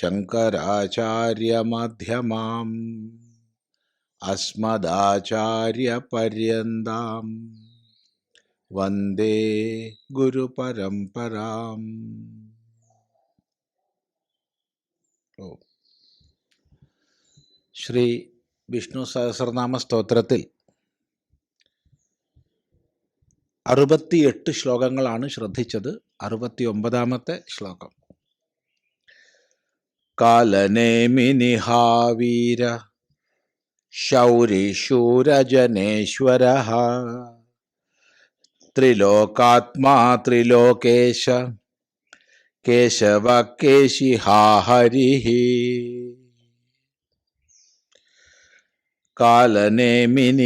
ശങ്കരാചാര്യമധ്യമാം. അസ്മദാചാര്യപര്യന്താം. വന്ദേ ഗുരുപരമ്പരാം. ശ്രീ വിഷ്ണു സഹസ്രനാമ സ്തോത്രത്തിൽ അറുപത്തിയെട്ട് ശ്ലോകങ്ങളാണ് ശ്രദ്ധിച്ചത്. അറുപത്തി ഒമ്പതാമത്തെ ശ്ലോകം. കാലനേമിനിഹാവീര ശൗരിശൂരജനേശ്വര ത്രിലോകാത്മാ ത്രിലോകേശ കേശവ കേശിഹാഹരി കാലനേമിനിഹാവീര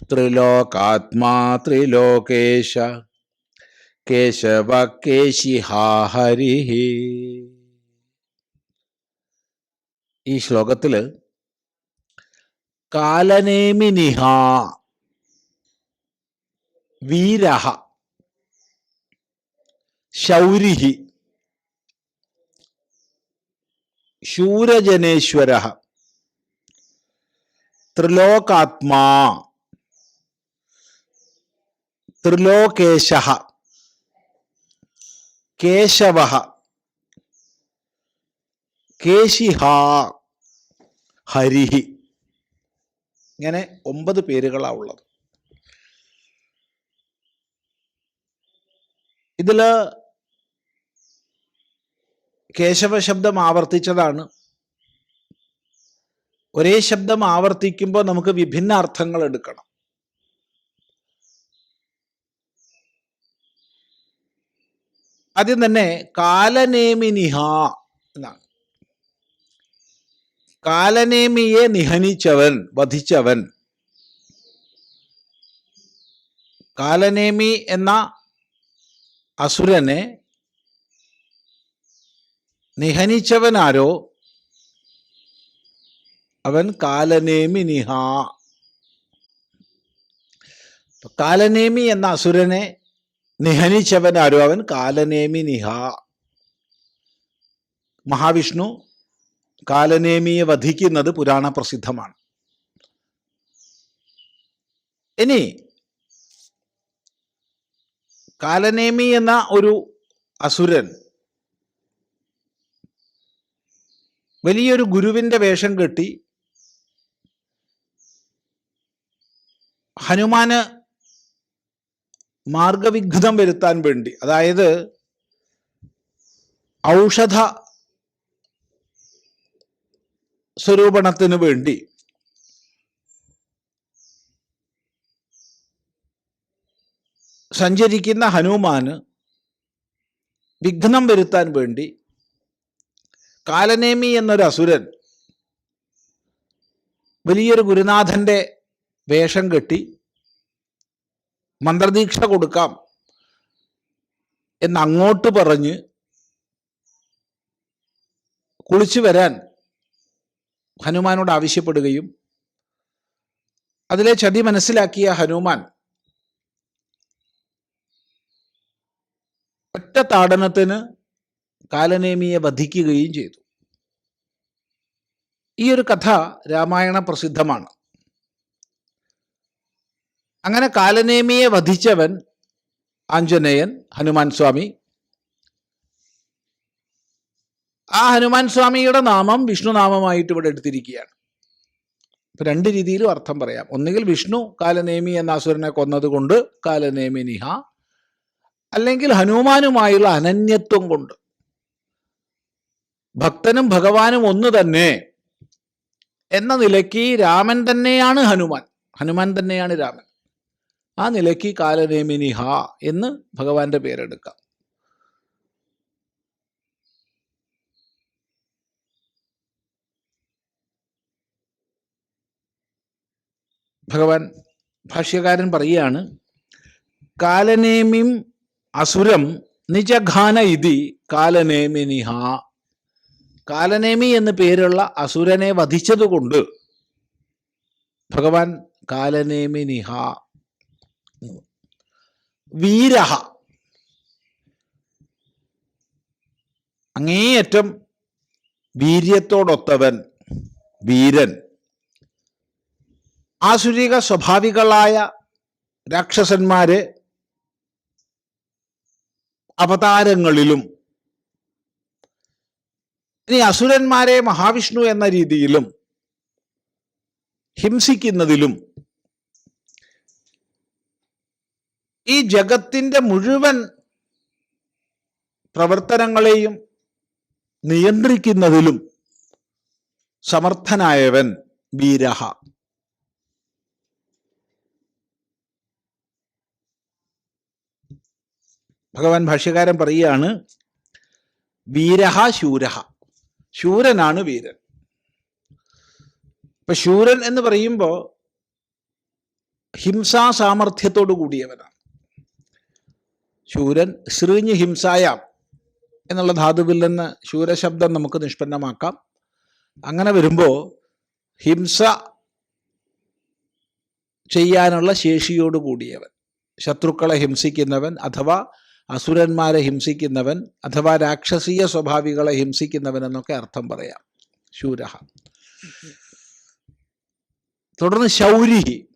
ശൗരിശൂരജനേശ്വര ത്രിലോകാത്മാ ത്രിലോകേശ. കേശവ കേശിഹാഹരി ഈ ശ്ലോകത്തിൽ കാലനേമിനിഹ വീരഹ ശൗരിഹി ശൂരജനേശ്വര ത്രിലോകാത്മാ ത്രിലോകേശ. കേശവ. കേശിഹ. ഹരിഹി ഇങ്ങനെ ഒമ്പത് പേരുകളാണ് ഉള്ളത്. ഇതിൽ കേശവ ശബ്ദം ആവർത്തിച്ചതാണ്. ഒരേ ശബ്ദം ആവർത്തിക്കുമ്പോൾ നമുക്ക് വിഭിന്ന അർത്ഥങ്ങൾ എടുക്കണം. ആദ്യം തന്നെ കാലനേമിനിഹ എന്നാണ്. കാലനേമിയെ നിഹനിച്ചവൻ വധിച്ചവൻ. കാലനേമി എന്ന അസുരനെ നിഹനിച്ചവനാരോ? അവൻ കാലനേമി നിഹ കാലനേമി എന്ന അസുരനെ നിഹനിച്ചവനാരോ അവൻ കാലനേമി നിഹ. മഹാവിഷ്ണു കാലനേമിയെ വധിക്കുന്നത് പുരാണ പ്രസിദ്ധമാണ്. ഇനി കാലനേമി എന്ന ഒരു അസുരൻ വലിയൊരു ഗുരുവിന്റെ വേഷം കെട്ടി ഹനുമാന് മാർഗവിഘ്നം വരുത്താൻ വേണ്ടി. അതായത് ഔഷധ സ്വരൂപണത്തിന് വേണ്ടി. സഞ്ചരിക്കുന്ന ഹനുമാന് വിഘ്നം വരുത്താൻ വേണ്ടി കാലനേമി എന്നൊരു അസുരൻ വലിയൊരു ഗുരുനാഥന്റെ വേഷം കെട്ടി മന്ത്രദീക്ഷ കൊടുക്കാം എന്ന് അങ്ങോട്ട് പറഞ്ഞ് കുളിച്ചു വരാൻ ഹനുമാനോട് ആവശ്യപ്പെടുകയും അതിലെ ചതി മനസ്സിലാക്കിയ ഹനുമാൻ ഒറ്റ താടനത്തിന് കാലനേമിയെ വധിക്കുകയും ചെയ്തു. ഈ ഒരു കഥ രാമായണ പ്രസിദ്ധമാണ്. അങ്ങനെ കാലനേമിയെ വധിച്ചവൻ ആഞ്ജനേയൻ ഹനുമാൻ സ്വാമി. ആ ഹനുമാൻ സ്വാമിയുടെ നാമം വിഷ്ണുനാമമായിട്ട് ഇവിടെ എടുത്തിരിക്കുകയാണ്. ഇപ്പൊ രണ്ട് രീതിയിലും അർത്ഥം പറയാം. ഒന്നുകിൽ വിഷ്ണു കാലനേമി എന്ന അസുരനെ കൊന്നതുകൊണ്ട് കാലനേമി നിഹ അല്ലെങ്കിൽ ഹനുമാനുമായുള്ള അനന്യത്വം കൊണ്ട്. ഭക്തനും ഭഗവാനും ഒന്ന് തന്നെ എന്ന നിലയ്ക്ക് രാമൻ തന്നെയാണ് ഹനുമാൻ. ഹനുമാൻ തന്നെയാണ് രാമൻ. ആ നിലയ്ക്ക് കാലനേമിനിഹ എന്ന് ഭഗവാന്റെ പേരെടുക്കാം. ഭഗവാൻ ഭാഷ്യകാരൻ പറയുകയാണ് കാലനേമിം അസുരം നിജഘാന ഇതി കാലനേമിനിഹ കാലനേമി എന്ന് പേരുള്ള അസുരനെ വധിച്ചതുകൊണ്ട് ഭഗവാൻ കാലനേമിനിഹ വീരഹ. അങ്ങേയറ്റം വീര്യത്തോടൊത്തവൻ വീരൻ. ആസുരിക സ്വഭാവികളായ രാക്ഷസന്മാരെ അവതാരങ്ങളിലും ഇനി അസുരന്മാരെ മഹാവിഷ്ണു എന്ന രീതിയിലും ഹിംസിക്കുന്നതിലും ഈ ജഗത്തിന്റെ മുഴുവൻ പ്രവർത്തനങ്ങളെയും നിയന്ത്രിക്കുന്നതിലും സമർത്ഥനായവൻ വീരഹ. ഭഗവാൻ ഭാഷ്യകാരൻ പറയുകയാണ് വീരഹ ശൂരഹ. ശൂരനാണ് വീരൻ. ഇപ്പൊ ശൂരൻ എന്ന് പറയുമ്പോൾ ഹിംസാ സാമർഥ്യത്തോടു കൂടിയവനാണ്. ശൂരൻ ശ്രീഞ്ഞ് ഹിംസായാം എന്നുള്ള ധാതുവിൽ നിന്ന് ശൂരശബ്ദം നമുക്ക് നിഷ്പന്നമാക്കാം. അങ്ങനെ വരുമ്പോൾ ഹിംസ ചെയ്യാനുള്ള ശേഷിയോട് കൂടിയവൻ ശത്രുക്കളെ ഹിംസിക്കുന്നവൻ അഥവാ അസുരന്മാരെ ഹിംസിക്കുന്നവൻ അഥവാ രാക്ഷസീയ സ്വഭാവികളെ ഹിംസിക്കുന്നവൻ എന്നൊക്കെ അർത്ഥം പറയാം. ശൂര തുടർന്ന് ശൗരിഹി.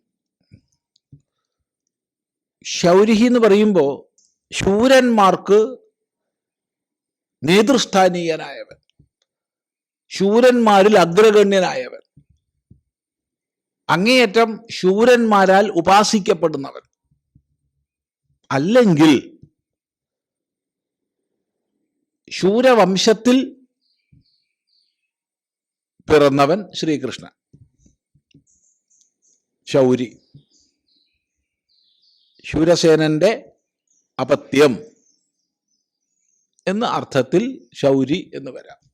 ശൗരിഹി എന്ന് പറയുമ്പോൾ ശൂരന്മാർക്ക് നേതൃസ്ഥാനീയനായവൻ. ശൂരന്മാരിൽ അഗ്രഗണ്യനായവൻ. അങ്ങേയറ്റം ശൂരന്മാരാൽ ഉപാസിക്കപ്പെടുന്നവൻ. അല്ലെങ്കിൽ ശൂരവംശത്തിൽ പിറന്നവൻ ശ്രീകൃഷ്ണൻ. ശൗരി. ശൂരസേനന്റെ അപത്യം എന്ന അർത്ഥത്തിൽ ശൗരി എന്ന് വരാം.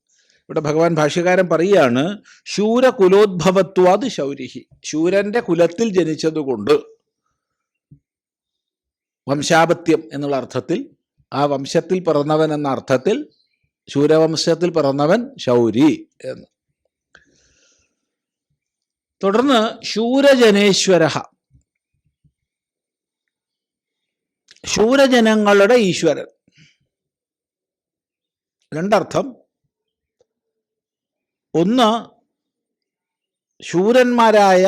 ഇവിടെ ഭഗവാൻ ഭാഷ്യകാരൻ പറയുകയാണ് ശൂരകുലോദ്ഭവത്വാത് ശൗരിഹി. ശൂരന്റെ കുലത്തിൽ ജനിച്ചതുകൊണ്ട് വംശാപത്യം എന്നുള്ള അർത്ഥത്തിൽ ആ വംശത്തിൽ പിറന്നവൻ എന്ന അർത്ഥത്തിൽ ശൂരവംശത്തിൽ പിറന്നവൻ ശൗരി എന്ന്. തുടർന്ന് ശൂരജനേശ്വര ശൂരജനങ്ങളുടെ ഈശ്വരൻ. രണ്ടർത്ഥം. ഒന്ന് ശൂരന്മാരായ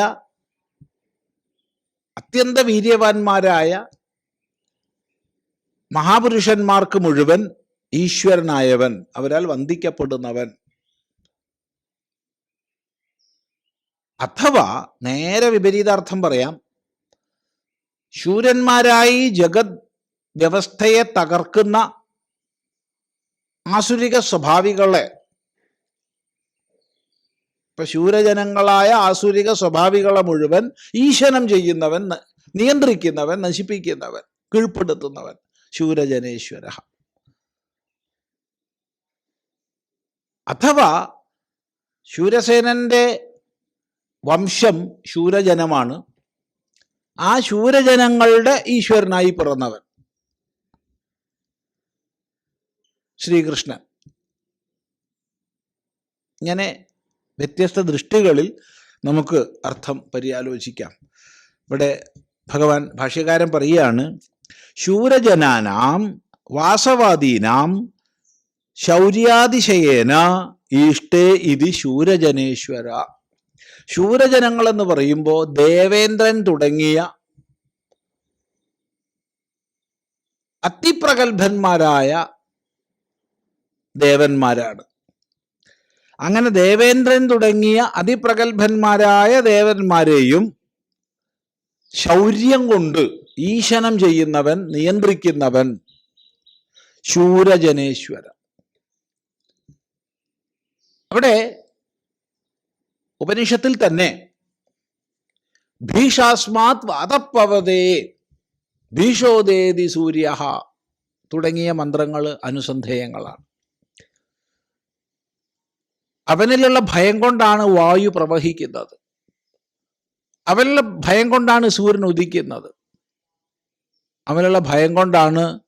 അത്യന്ത വീര്യവാന്മാരായ മഹാപുരുഷന്മാർക്ക് മുഴുവൻ ഈശ്വരനായവൻ അവരാൽ വന്ദിക്കപ്പെടുന്നവൻ. അഥവാ നേരെ വിപരീതാർത്ഥം പറയാം ശൂരന്മാരായി ജഗത് വ്യവസ്ഥയെ തകർക്കുന്ന ആസുരിക സ്വഭാവികളെ. ഇപ്പൊ ശൂരജനങ്ങളായ ആസുരിക സ്വഭാവികളെ മുഴുവൻ ഈശനം ചെയ്യുന്നവൻ നിയന്ത്രിക്കുന്നവൻ നശിപ്പിക്കുന്നവൻ കീഴ്പ്പെടുത്തുന്നവൻ ശൂരജനേശ്വര. അഥവാ ശൂരസേനന്റെ വംശം ശൂരജനമാണ്. ആ ശൂരജനങ്ങളുടെ ഈശ്വരനായി പിറന്നവൻ. ശ്രീകൃഷ്ണൻ. ഇങ്ങനെ വ്യത്യസ്ത ദൃഷ്ടികളിൽ നമുക്ക് അർത്ഥം പര്യാലോചിക്കാം. ഇവിടെ ഭഗവാൻ ഭാഷ്യകാരൻ പറയുകയാണ് ശൂരജനാനാം വാസവാദീനാം ശൗര്യാതിശയേന ഈഷ്ടേ ഇതി ശൂരജനേശ്വര. ശൂരജനങ്ങൾ എന്ന് പറയുമ്പോൾ ദേവേന്ദ്രൻ തുടങ്ങിയ അതിപ്രഗത്ഭന്മാരായ ദേവന്മാരാണ്. അങ്ങനെ ദേവേന്ദ്രൻ തുടങ്ങിയ അതിപ്രഗത്ഭന്മാരായ ദേവന്മാരെയും ശൗര്യം കൊണ്ട് ഈശനം ചെയ്യുന്നവൻ നിയന്ത്രിക്കുന്നവൻ ശൂരജനേശ്വര അവിടെ ഉപനിഷത്തിൽ തന്നെ ഭീഷാസ്മാത് വാദപ്പവതേ ഭീഷോദേതി സൂര്യ തുടങ്ങിയ മന്ത്രങ്ങൾ അനുസന്ധേയങ്ങളാണ്. അവനിലുള്ള ഭയം കൊണ്ടാണ് വായു പ്രവഹിക്കുന്നത്. അവനുള്ള ഭയം കൊണ്ടാണ് സൂര്യൻ ഉദിക്കുന്നത്. അവനുള്ള ഭയം കൊണ്ടാണ്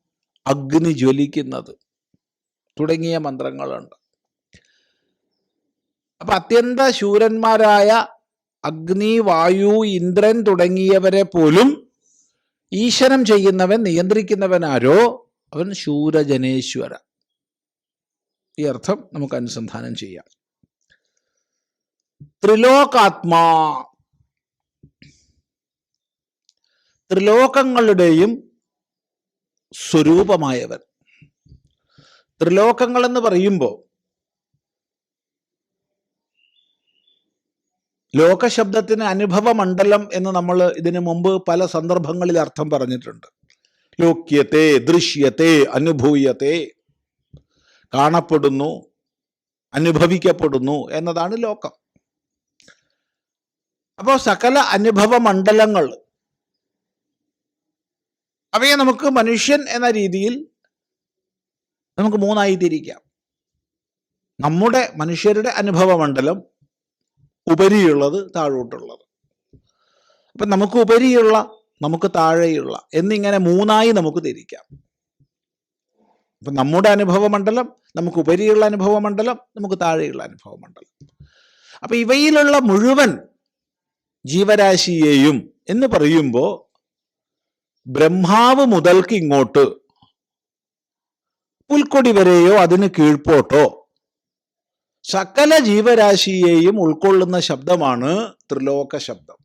അഗ്നി ജ്വലിക്കുന്നത്. തുടങ്ങിയ മന്ത്രങ്ങളുണ്ട്. അപ്പൊ അത്യന്ത ശൂരന്മാരായ അഗ്നി വായു ഇന്ദ്രൻ തുടങ്ങിയവരെ പോലും ഈശ്വരം ചെയ്യുന്നവൻ നിയന്ത്രിക്കുന്നവൻ ആരോ? അവൻ ശൂരജനേശ്വര. ഈ അർത്ഥം നമുക്ക് അനുസന്ധാനം ചെയ്യാം. ത്രിലോകാത്മാ. ത്രിലോകങ്ങളുടെയും സ്വരൂപമായവൻ. ത്രിലോകങ്ങൾ എന്ന് പറയുമ്പോൾ ലോകശബ്ദത്തിന് അനുഭവ മണ്ഡലം എന്ന് നമ്മൾ ഇതിനു മുമ്പ് പല സന്ദർഭങ്ങളിൽ അർത്ഥം പറഞ്ഞിട്ടുണ്ട്. ലോക്യത്തെ ദൃശ്യത്തെ അനുഭൂയത്തെ കാണപ്പെടുന്നു അനുഭവിക്കപ്പെടുന്നു എന്നതാണ് ലോകം. അപ്പോൾ സകല അനുഭവ മണ്ഡലങ്ങൾ അവയെ നമുക്ക് മനുഷ്യൻ എന്ന രീതിയിൽ നമുക്ക് മൂന്നായി തിരിക്കാം. നമ്മുടെ മനുഷ്യരുടെ അനുഭവ മണ്ഡലം ഉപരിയുള്ളത് താഴോട്ടുള്ളത്. അപ്പം നമുക്ക് ഉപരിയുള്ള നമുക്ക് താഴെയുള്ള എന്നിങ്ങനെ മൂന്നായി നമുക്ക് തിരിക്കാം. അപ്പം നമ്മുടെ അനുഭവ മണ്ഡലം നമുക്ക് ഉപരിയുള്ള അനുഭവ മണ്ഡലം നമുക്ക് താഴെയുള്ള അനുഭവ മണ്ഡലം അപ്പം ഇവയിലുള്ള മുഴുവൻ ജീവരാശിയെയും എന്ന് പറയുമ്പോൾ ബ്രഹ്മാവ് മുതൽക്ക് ഇങ്ങോട്ട് പുൽക്കൊടി വരെയോ അതിന് കീഴ്പോട്ടോ സകല ജീവരാശിയെയും ഉൾക്കൊള്ളുന്ന ശബ്ദമാണ് ത്രിലോക ശബ്ദം.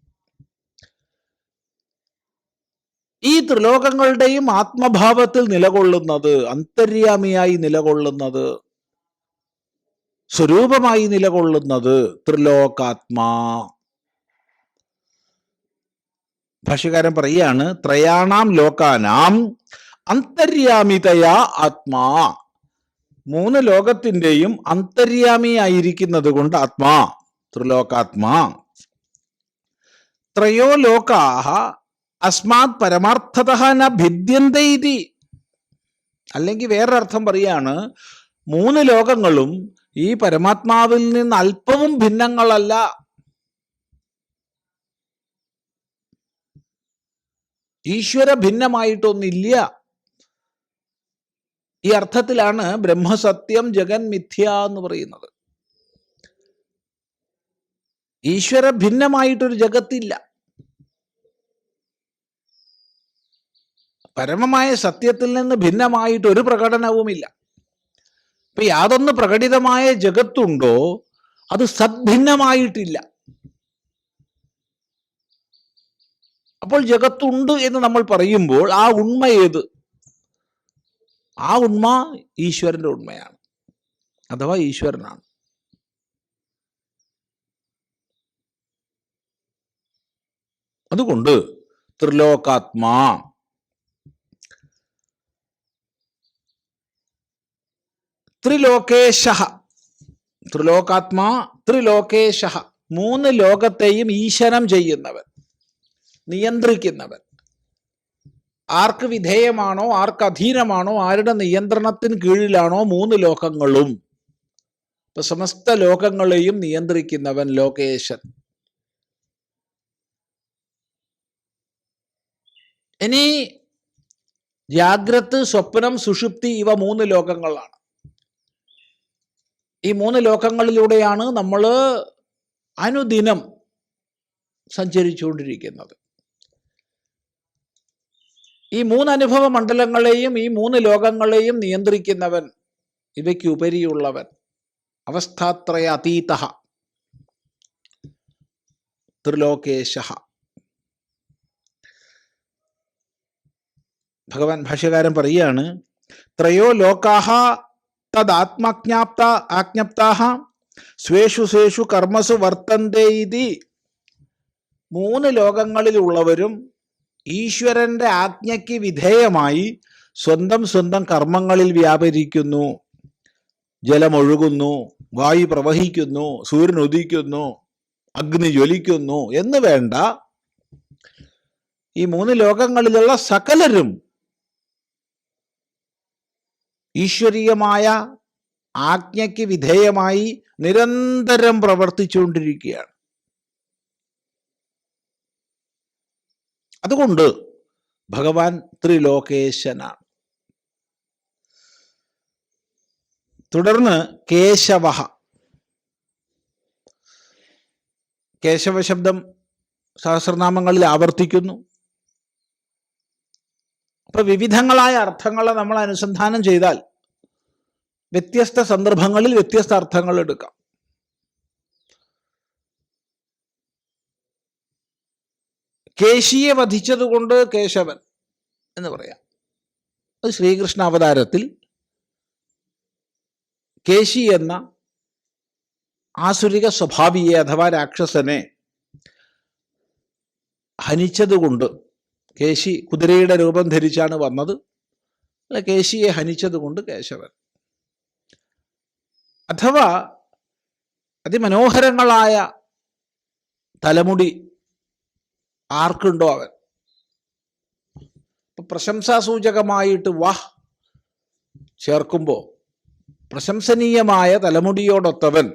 ഈ ത്രിലോകങ്ങളുടെയും ആത്മഭാവത്തിൽ നിലകൊള്ളുന്നത് അന്തര്യാമിയായി നിലകൊള്ളുന്നത് സ്വരൂപമായി നിലകൊള്ളുന്നത് ത്രിലോകാത്മാ. ഭാഷ്യകാരൻ പറയാണ് ത്രയാണാം ലോകാനാം അന്തര്യാമിതയാ ആത്മാ. മൂന്ന് ലോകത്തിന്റെയും അന്തര്യാമിയായിരിക്കുന്നത് കൊണ്ട് ആത്മാ ത്രിലോകാത്മാ. ത്രയോ ലോകാഹ അസ്മാത് പരമാർത്ഥത ന ഭിദ്യന്ത ഇതി. അല്ലെങ്കിൽ വേറൊരർത്ഥം പറയാണ് മൂന്ന് ലോകങ്ങളും ഈ പരമാത്മാവിൽ നിന്ന് അല്പവും ഭിന്നങ്ങളല്ല. ഈശ്വര ഭിന്നമായിട്ടൊന്നില്ല ഈ അർത്ഥത്തിലാണ് ബ്രഹ്മസത്യം ജഗൻ മിഥ്യ എന്ന് പറയുന്നത്. ഈശ്വര ഭിന്നമായിട്ടൊരു ജഗത്തില്ല. പരമമായ സത്യത്തിൽ നിന്ന് ഭിന്നമായിട്ട് ഒരു പ്രകടനവുമില്ല. ഇപ്പൊ യാതൊന്ന് പ്രകടിതമായ ജഗത്തുണ്ടോ അത് സദ്ഭിന്നമായിട്ടില്ല. അപ്പോൾ ജഗത്തുണ്ട് എന്ന് നമ്മൾ പറയുമ്പോൾ ആ ഉണ്മ ഏത്? ആ ഉണ്മ ഈശ്വരന്റെ ഉണ്മയാണ്. അഥവാ ഈശ്വരനാണ്. അതുകൊണ്ട് ത്രിലോകാത്മാ ത്രിലോകേശ. ത്രിലോകാത്മാ ത്രിലോകേശ. മൂന്ന് ലോകത്തെയും ഈശനം ചെയ്യുന്നവൻ നിയന്ത്രിക്കുന്നവൻ. ആർക്ക് വിധേയമാണോ ആർക്ക് അധീനമാണോ ആരുടെ നിയന്ത്രണത്തിന് കീഴിലാണോ മൂന്ന് ലോകങ്ങളും. ഇപ്പൊ സമസ്ത ലോകങ്ങളെയും നിയന്ത്രിക്കുന്നവൻ ലോകേശൻ. ഇനി ജാഗ്രത് സ്വപ്നം സുഷുപ്തി ഇവ മൂന്ന് ലോകങ്ങളാണ്. ഈ മൂന്ന് ലോകങ്ങളിലൂടെയാണ് നമ്മൾ അനുദിനം സഞ്ചരിച്ചുകൊണ്ടിരിക്കുന്നത്. ഈ മൂന്ന് അനുഭവ മണ്ഡലങ്ങളെയും ഈ മൂന്ന് ലോകങ്ങളെയും നിയന്ത്രിക്കുന്നവൻ ഇവയ്ക്കുപരിയുള്ളവൻ അവസ്ഥാത്രയ അതീത. ത്രിലോകേശ. ഭഗവാൻ ഭാഷ്യകാരൻ പറയുകയാണ് ത്രയോ ലോകാഹ തദാത്മജ്ഞാപ്ത ആജ്ഞപ്താഹ സ്വേഷു സ്വേഷു കർമ്മസു വർത്തന്തേ ഇതി. മൂന്ന് ലോകങ്ങളിലുള്ളവരും ഈശ്വരന്റെ ആജ്ഞയ്ക്ക് വിധേയമായി സ്വന്തം സ്വന്തം കർമ്മങ്ങളിൽ വ്യാപരിക്കുന്നു. ജലമൊഴുകുന്നു വായു പ്രവഹിക്കുന്നു സൂര്യൻ ഉദിക്കുന്നു അഗ്നി ജ്വലിക്കുന്നു എന്ന് വേണ്ട ഈ മൂന്ന് ലോകങ്ങളിലുള്ള സകലരും ഈശ്വരീയമായ ആജ്ഞയ്ക്ക് വിധേയമായി നിരന്തരം പ്രവർത്തിച്ചുകൊണ്ടിരിക്കുകയാണ്. അതുകൊണ്ട് ഭഗവാൻ ത്രിലോകേശനാണ് തുടർന്ന് കേശവ കേശവ ശബ്ദം സഹസ്രനാമങ്ങളിൽ ആവർത്തിക്കുന്നു. അപ്പൊ വിവിധങ്ങളായ അർത്ഥങ്ങളെ നമ്മൾ അനുസന്ധാനം ചെയ്താൽ വ്യത്യസ്ത സന്ദർഭങ്ങളിൽ വ്യത്യസ്ത അർത്ഥങ്ങൾ എടുക്കാം. കേശിയെ വധിച്ചതുകൊണ്ട് കേശവൻ എന്ന് പറയാം. അത് ശ്രീകൃഷ്ണ അവതാരത്തിൽ കേശി എന്ന ആസുരിക സ്വഭാവിയെ അഥവാ രാക്ഷസനെ ഹനിച്ചതുകൊണ്ട് കേശി കുതിരയുടെ രൂപം ധരിച്ചാണ് വന്നത്. അല്ല കേശിയെ ഹനിച്ചതുകൊണ്ട് കേശവൻ. അഥവാ അതിമനോഹരങ്ങളായ തലമുടി ആർക്കുണ്ടോ അവൻ? പ്രശംസാസൂചകമായിട്ട് വാഹ് ചേർക്കുമ്പോൾ പ്രശംസനീയമായ തലമുടിയോടൊത്തവൻ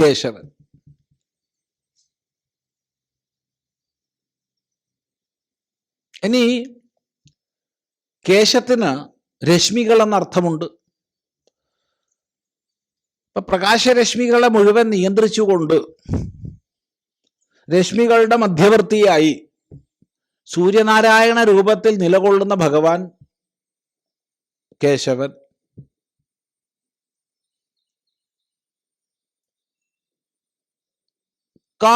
കേശവൻ. ഇനി കേശത്തിന് രശ്മികൾ എന്നർത്ഥമുണ്ട് ഇപ്പൊ പ്രകാശരശ്മികളെ മുഴുവൻ നിയന്ത്രിച്ചുകൊണ്ട് രശ്മികളുടെ മധ്യവർത്തിയായി സൂര്യനാരായണ രൂപത്തിൽ നിലകൊള്ളുന്ന ഭഗവാൻ കേശവൻ ക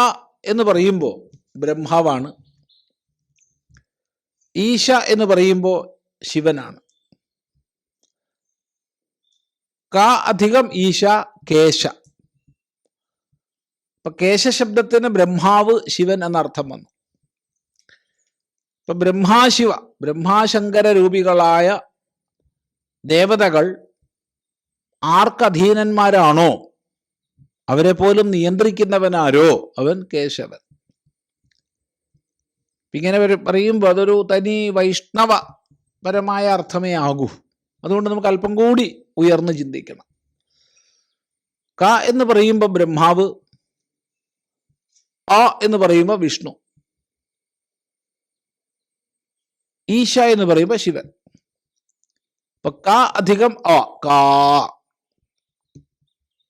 എന്ന് പറയുമ്പോൾ ബ്രഹ്മാവാണ് ഈശ എന്ന് പറയുമ്പോൾ ശിവനാണ്. ക അധികം ഈശ കേശ. അപ്പൊ കേശ ശബ്ദത്തിന് ബ്രഹ്മാവ് ശിവൻ എന്നർത്ഥം വന്നു. ഇപ്പൊ ബ്രഹ്മാശിവ ബ്രഹ്മാശങ്കര രൂപികളായ ദേവതകൾ ആർക്കധീനന്മാരാണോ? അവരെ പോലും നിയന്ത്രിക്കുന്നവനാരോ? അവൻ കേശവൻ. ഇങ്ങനെ പറയുമ്പോൾ അതൊരു തനി വൈഷ്ണവ പരമായ അർത്ഥമേ ആകൂ. അതുകൊണ്ട് നമുക്ക് അല്പം കൂടി ഉയർന്നു ചിന്തിക്കണം. ക എന്ന് പറയുമ്പോൾ ബ്രഹ്മാവ് ആ എന്ന് പറയുമ്പോൾ വിഷ്ണു ഈശ എന്ന് പറയുമ്പോൾ ശിവൻ. അപ്പൊ ക അധികം അ കാ.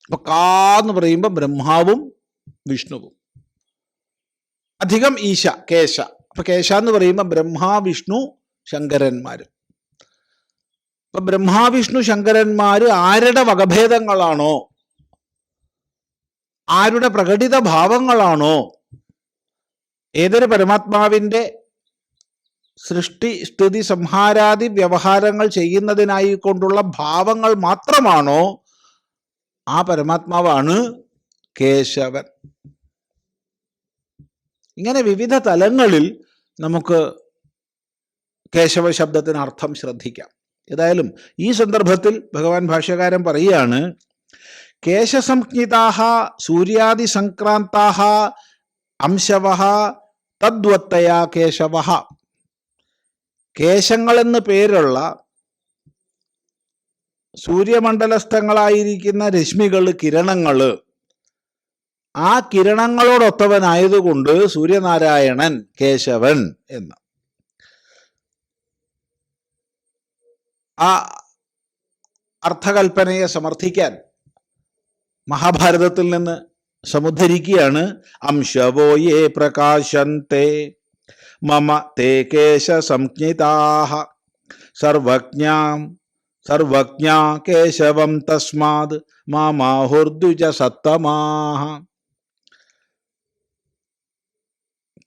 അപ്പൊ കാ എന്ന് പറയുമ്പോൾ ബ്രഹ്മാവും വിഷ്ണുവും. അധികം ഈശ കേശ. അപ്പൊ കേശ എന്ന് പറയുമ്പോൾ ബ്രഹ്മാ വിഷ്ണു ശങ്കരന്മാര്. അപ്പൊ ബ്രഹ്മാവിഷ്ണു ശങ്കരന്മാര് ആരുടെ വകഭേദങ്ങളാണോ? ആരുടെ പ്രകടിത ഭാവങ്ങളാണോ? ഏതൊരു പരമാത്മാവിന്റെ സൃഷ്ടി സ്തുതി സംഹാരാദി വ്യവഹാരങ്ങൾ ചെയ്യുന്നതിനായി കൊണ്ടുള്ള ഭാവങ്ങൾ മാത്രമാണോ? ആ പരമാത്മാവാണ് കേശവൻ. ഇങ്ങനെ വിവിധ തലങ്ങളിൽ നമുക്ക് കേശവ ശബ്ദത്തിന് അർത്ഥം ശ്രദ്ധിക്കാം. ഏതായാലും ഈ സന്ദർഭത്തിൽ ഭഗവാൻ ഭാഷ്യകാരൻ പറയുകയാണ് കേശസംജ്ഞിതാഹ സൂര്യാദിസംക്രാന്താഹ അംശവ തദ്വത്തയാ കേശവ കേശങ്ങളെന്ന് പേരുള്ള സൂര്യമണ്ഡലസ്ഥങ്ങളായിരിക്കുന്ന രശ്മികൾ കിരണങ്ങൾ ആ കിരണങ്ങളോടൊത്തവനായതുകൊണ്ട് സൂര്യനാരായണൻ കേശവൻ എന്ന്. ആ അർത്ഥകൽപ്പനയെ സമർത്ഥിക്കാൻ മഹാഭാരതത്തിൽ നിന്ന് സമുദ്ധരിക്കുകയാണ്. അംശവോ യേ പ്രകാശന്തെ. മമ തേ കേശ സംജ്ഞിതാഹ. സർവജ്ഞാം സർവജ്ഞാ കേശവം തസ്മാത് മാമാഹുർദ്വിജ സത്തമാഹ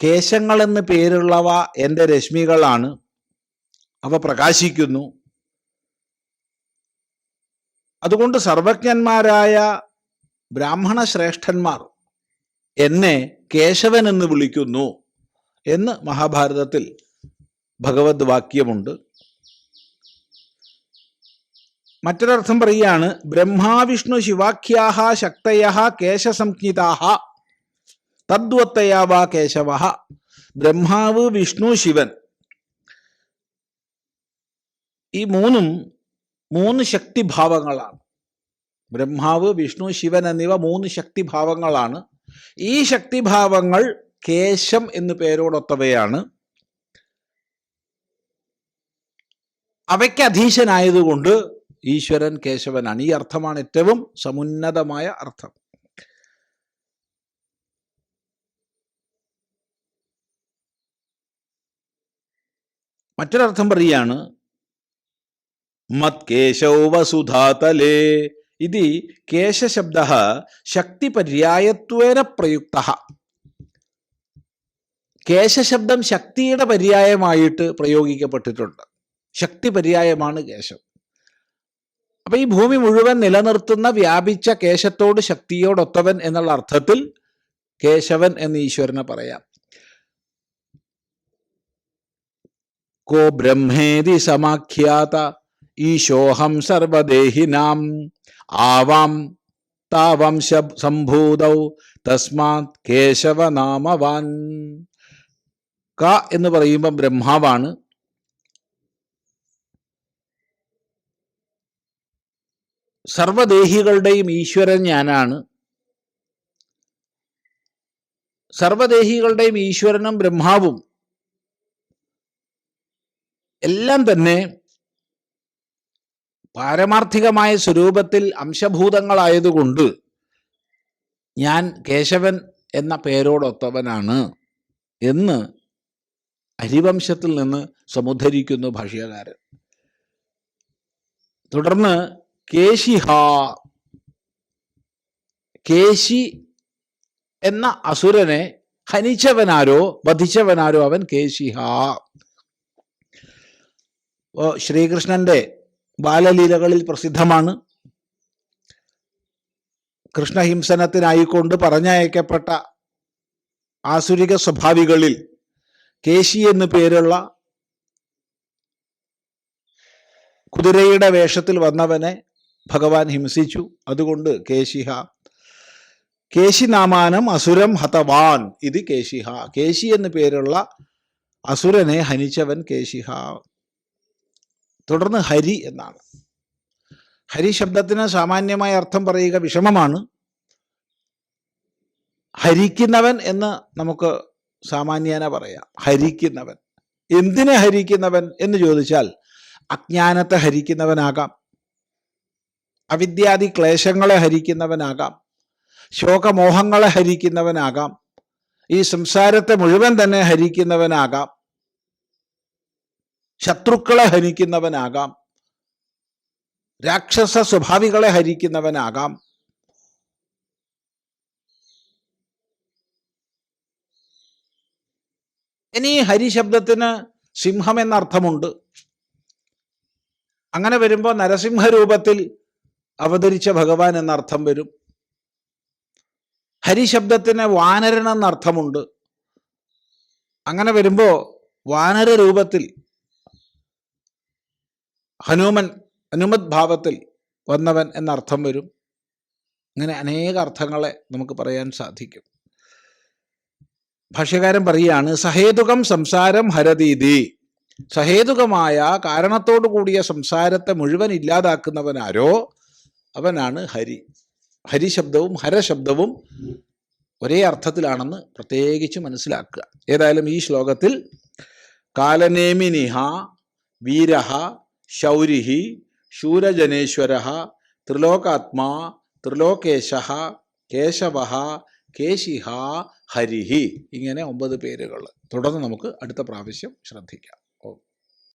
കേശങ്ങളെന്ന് പേരുള്ളവ എന്റെ രശ്മികളാണ്. അവ പ്രകാശിക്കുന്നു. അതുകൊണ്ട് സർവജ്ഞന്മാരായ ബ്രാഹ്മണ ശ്രേഷ്ഠന്മാർ എന്നെ കേശവൻ എന്ന് വിളിക്കുന്നു എന്ന് മഹാഭാരതത്തിൽ ഭഗവത് വാക്യമുണ്ട്. മറ്റൊരർത്ഥം പറയുകയാണ് ബ്രഹ്മാവിഷ്ണു ശിവാഖ്യാഹ ശക്തയ കേശസംജ്ഞിതാഹ തദ്വത്തയാവാ കേശവ ബ്രഹ്മാവ് വിഷ്ണു ശിവൻ. ഈ മൂന്നും മൂന്ന് ശക്തിഭാവങ്ങളാണ്. ബ്രഹ്മാവ് വിഷ്ണു ശിവൻ എന്നിവ മൂന്ന് ശക്തിഭാവങ്ങളാണ്. ഈ ശക്തിഭാവങ്ങൾ കേശം എന്ന് പേരോടൊത്തവയാണ്. അവയ്ക്ക് അധീശനായതുകൊണ്ട് ഈശ്വരൻ കേശവനാണ്. ഈ അർത്ഥമാണ് ഏറ്റവും സമുന്നതമായ അർത്ഥം. മറ്റൊരർത്ഥം പറയുകയാണ് മത്കേശൗ വസുധാതലേ ഇത് കേശശബ്ദ ശക്തിപര്യായത്വേന പ്രയുക്ത. കേശശബ്ദം ശക്തിയുടെ പര്യായമായിട്ട് പ്രയോഗിക്കപ്പെട്ടിട്ടുണ്ട്. ശക്തി പര്യായമാണ് കേശം. അപ്പൊ ഈ ഭൂമി മുഴുവൻ നിലനിർത്തുന്ന വ്യാപിച്ച കേശത്തോട് ശക്തിയോടൊത്തവൻ എന്നുള്ള അർത്ഥത്തിൽ കേശവൻ എന്ന് ഈശ്വരനെ പറയാം. കോ ബ്രഹ്മേതി സമാഖ്യാത ഈശോഹം സർവദേഹിനാം. ആവാം താവം സംഭൂതൗ തസ്മാത് കേശവനാമവാൻ. ക എന്ന് പറയുമ്പോൾ ബ്രഹ്മാവാണ്. സർവദേഹികളുടെയും ഈശ്വരൻ ഞാനാണ്. സർവദേഹികളുടെയും ഈശ്വരനും ബ്രഹ്മാവും. എല്ലാം തന്നെ പാരമാർത്ഥികമായ സ്വരൂപത്തിൽ അംശഭൂതങ്ങളായതുകൊണ്ട് ഞാൻ കേശവൻ എന്ന പേരോടൊത്തവനാണ് എന്ന് ഹരിവംശത്തിൽ നിന്ന് സമുദ്ധരിക്കുന്നു ഭാഷ്യകാരൻ. തുടർന്ന് കേശിഹ കേശി എന്ന അസുരനെ ഹനിച്ചവനാരോ വധിച്ചവനാരോ അവൻ കേശിഹ ശ്രീകൃഷ്ണന്റെ ബാലലീലകളിൽ പ്രസിദ്ധമാണ്. കൃഷ്ണഹിംസനത്തിനായിക്കൊണ്ട് പറഞ്ഞയക്കപ്പെട്ട ആസുരിക സ്വഭാവികളിൽ കേശി എന്നു പേരുള്ള കുതിരയുടെ വേഷത്തിൽ വന്നവനെ ഭഗവാൻ ഹിംസിച്ചു. അതുകൊണ്ട് കേശിഹ കേശിനാമാനം അസുരം ഹതവാൻ ഇത് കേശിഹ. കേശി എന്നു പേരുള്ള അസുരനെ ഹനിച്ചവൻ കേശിഹ. തുടർന്ന് ഹരി എന്നാണ്. ഹരി ശബ്ദത്തിന് സാമാന്യമായ അർത്ഥം പറയുക വിഷമമാണ്. ഹരിക്കുന്നവൻ എന്ന് നമുക്ക് സാമാന്യേന പറയാം. ഹരിക്കുന്നവൻ. എന്തിനെ ഹരിക്കുന്നവൻ എന്ന് ചോദിച്ചാൽ അജ്ഞാനത്തെ ഹരിക്കുന്നവനാകാം. അവിദ്യാദി ക്ലേശങ്ങളെ ഹരിക്കുന്നവനാകാം. ശോകമോഹങ്ങളെ ഹരിക്കുന്നവനാകാം. ഈ സംസാരത്തെ മുഴുവൻ തന്നെ ഹരിക്കുന്നവനാകാം. ശത്രുക്കളെ ഹനിക്കുന്നവനാകാം. രാക്ഷസ സ്വഭാവികളെ ഹരിക്കുന്നവനാകാം ഇനി ഹരി ശബ്ദത്തിന് സിംഹം എന്നർത്ഥമുണ്ട്. അങ്ങനെ വരുമ്പോൾ നരസിംഹ രൂപത്തിൽ അവതരിച്ച ഭഗവാൻ എന്നർത്ഥം വരും. ഹരിശബ്ദത്തിന് വാനരൻ എന്നർത്ഥമുണ്ട്. അങ്ങനെ വരുമ്പോൾ വാനര രൂപത്തിൽ ഹനുമൻ ഹനുമത് ഭാവത്തിൽ വന്നവൻ എന്നർത്ഥം വരും. അങ്ങനെ അനേക അർത്ഥങ്ങളെ നമുക്ക് പറയാൻ സാധിക്കും. ഭാഷ്യകാരൻ പറയുകയാണ് സഹേതുകം സംസാരം ഹരതീതി. സഹേതുകമായ കാരണത്തോടു കൂടിയ സംസാരത്തെ മുഴുവൻ ഇല്ലാതാക്കുന്നവൻ ആരോ? അവനാണ് ഹരി. ഹരിശബ്ദവും ഹരശബ്ദവും ഒരേ അർത്ഥത്തിലാണെന്ന് പ്രത്യേകിച്ച് മനസ്സിലാക്കുക. ഏതായാലും ഈ ശ്ലോകത്തിൽ കാലനേമിനിഹ വീരഹ ശൗരിഹി ശൂരജനേശ്വര ത്രിലോകാത്മാ ത്രിലോകേശ കേശവ കേശിഹ ഹരിഹി. ഇങ്ങനെ ഒമ്പത് പേരുകൾ. തുടർന്ന് നമുക്ക് അടുത്ത പ്രാവശ്യം ശ്രദ്ധിക്കാം.